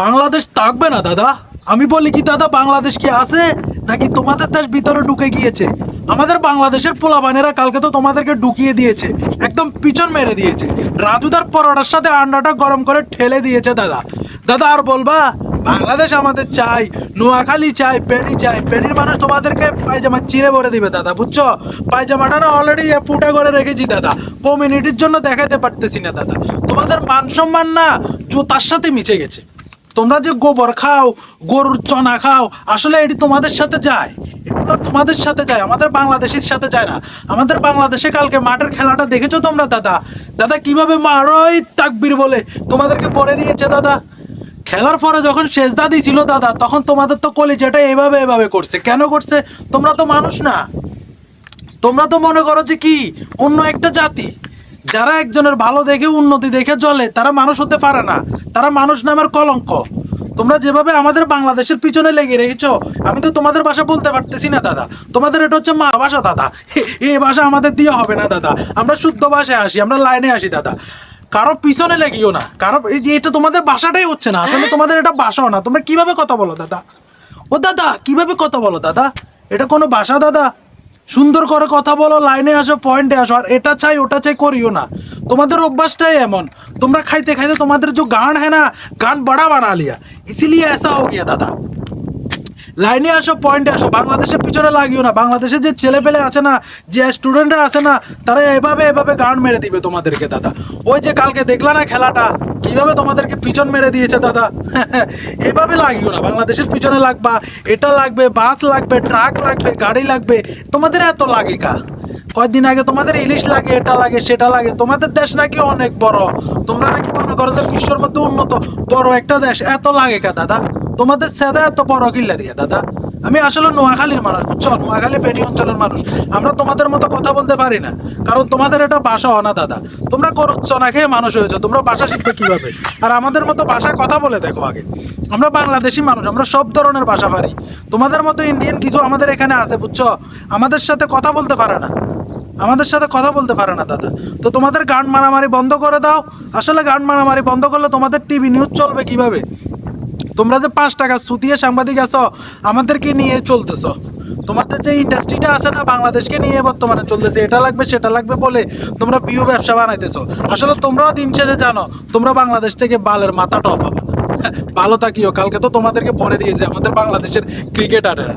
বাংলাদেশ থাকবে না, দাদা। আমি বলি কি, দাদা, বাংলাদেশ কি আছে? নাকি তোমাদের দেশ ভিতরে ঢুকে গিয়েছে? আমাদের বাংলাদেশের পোলাবানেরা কালকে তো তোমাদেরকে ঢুকিয়ে দিয়েছে, একদম পিছন মেরে দিয়েছে। রাজুদার পরোটার সাথে আন্ডাটা গরম করে ঠেলে দিয়েছে, দাদা। দাদা, আর বলবা, বাংলাদেশ আমাদের চাই, নোয়াখালী চাই, পেনি চাই। পেনির মানুষ তোমাদেরকে পায়জামা চিরে ভরে দিবে, দাদা, বুঝছ? পায়জামাটা না অলরেডি ফুটা করে রেখেছি, দাদা। কমিউনিটির জন্য দেখাতে পারতেছি না, দাদা। তোমাদের মান সম্মান না, জুতার সাথে মিশে গেছে। তোমরা যে গোবর খাও, গরুর চনা খাও, আসলে এটি তোমাদের সাথে যায়। এগুলো তোমাদের সাথে যায়, আমাদের বাংলাদেশের সাথে যায় না। আমাদের বাংলাদেশে কালকে মাঠের খেলাটা দেখেছ তোমরা, দাদা? দাদা, কীভাবে মারোই তাকবির বলে। তোমাদেরকে পরে দিয়েছে, দাদা। খেলার পরে যখন শেষদা দিয়েছিল দাদা, তখন তোমাদের তো কলিজাটা এভাবে এভাবে করছে। কেন করছে? তোমরা তো মানুষ না। তোমরা তো মনে করো যে কি? অন্য একটা জাতি। যারা একজনের ভালো দেখে উন্নতি দেখে চলে তারা মানুষ হতে পারে না। তারা মানুষ নামের কলঙ্ক। তোমরা যেভাবে আমাদের বাংলাদেশের পিছনে লেগে রেখেছো, আমি তো তোমাদের ভাষা বলতে পারতেছি না, দাদা। তোমাদের এটা হচ্ছে মা ভাষা, দাদা। এই ভাষা আমাদের দিয়ে হবে না, দাদা। আমরা শুদ্ধ ভাষায় আসি, আমরা লাইনে আসি, দাদা। কারও পিছনে লেগিও না। কারও, এই যে এটা তোমাদের ভাষাটাই হচ্ছে না। আসলে তোমাদের এটা ভাষাও না। তোমরা কীভাবে কথা বলো, দাদা? ও, দাদা, কীভাবে কথা বলো, দাদা? এটা কোনো ভাষা, দাদা? সুন্দর করে কথা বলো লাইনে আসো পয়েন্টে আসো, আর এটা চাই, ওটা চাই করিও না। তোমাদের অভ্যাসটাই এমন। তোমরা খাইতে খাইতে তোমাদের যে গান হ্যাঁ না, গান বড়া বানা লিয়া। ইসিলিয়ে এসা হো গিয়া, দাদা। লাইনে আসো পয়েন্টে আসো। বাংলাদেশের পিছনে লাগিও না। বাংলাদেশের যে ছেলে পেলে আছে না, যে স্টুডেন্টরা আছে না, তারা এভাবে এভাবে গান মেরে দিবে তোমাদেরকে, দাদা। ওই যে কালকে দেখলা না খেলাটা, কীভাবে তোমাদেরকে পিছন মেরে দিয়েছে, দাদা? এভাবে লাগিও না। বাংলাদেশের পিছনে লাগবা, এটা লাগবে, বাস লাগবে ট্রাক লাগবে, গাড়ি লাগবে। তোমাদের এত লাগে কা কয়েকদিন আগে তোমাদের ইলিশ লাগে, এটা লাগে, সেটা লাগে। তোমাদের দেশ নাকি অনেক বড়। তোমরা নাকি মনে করো যে বিশ্বের মধ্যে উন্নত, বড় একটা দেশ। এত লাগে কা দাদা? তোমাদের সেদা এত বড় কিল্লা দিয়ে, দাদা? আমি আসলে নোয়াখালীর মানুষ, বুঝছ? নোয়াখালী ফেনী অঞ্চলের মানুষ। আমরা তোমাদের মতো কথা বলতে পারি না। কারণ তোমাদের এটা ভাষা না, দাদা। তোমরা করছ না খেয়ে মানুষ হয়েছো। তোমরা ভাষা শিখবে কীভাবে? আর আমাদের মতো ভাষায় কথা বলে দেখো আগে। আমরা বাংলাদেশি মানুষ, আমরা সব ধরনের ভাষা পারি। তোমাদের মতো ইন্ডিয়ান কিছু আমাদের এখানে আছে, বুঝছ? আমাদের সাথে কথা বলতে পারে না। আমাদের সাথে কথা বলতে পারে না, দাদা। তো তোমাদের গান মারামারি বন্ধ করে দাও। আসলে গান মারামারি বন্ধ করলে তোমাদের টিভি নিউজ চলবে কীভাবে? তোমরা যে পাঁচ টাকা সুতিয়ে সাংবাদিক আছো, আমাদেরকে নিয়ে চলতেছো। তোমাদের যে ইন্ডাস্ট্রিটা আছে না, বাংলাদেশকে নিয়ে বর্তমানে চলতেছে, এটা লাগবে, সেটা লাগবে বলে তোমরা বিউ ব্যবসা বানাইতেছো। আসলে তোমরাও দিন ছেড়ে জানো, তোমরা বাংলাদেশ থেকে বালের মাথা টপ হবে না। ভালো থাকিও, কালকে তো তোমাদেরকে ভরে দিয়েছে আমাদের বাংলাদেশের ক্রিকেটাররা।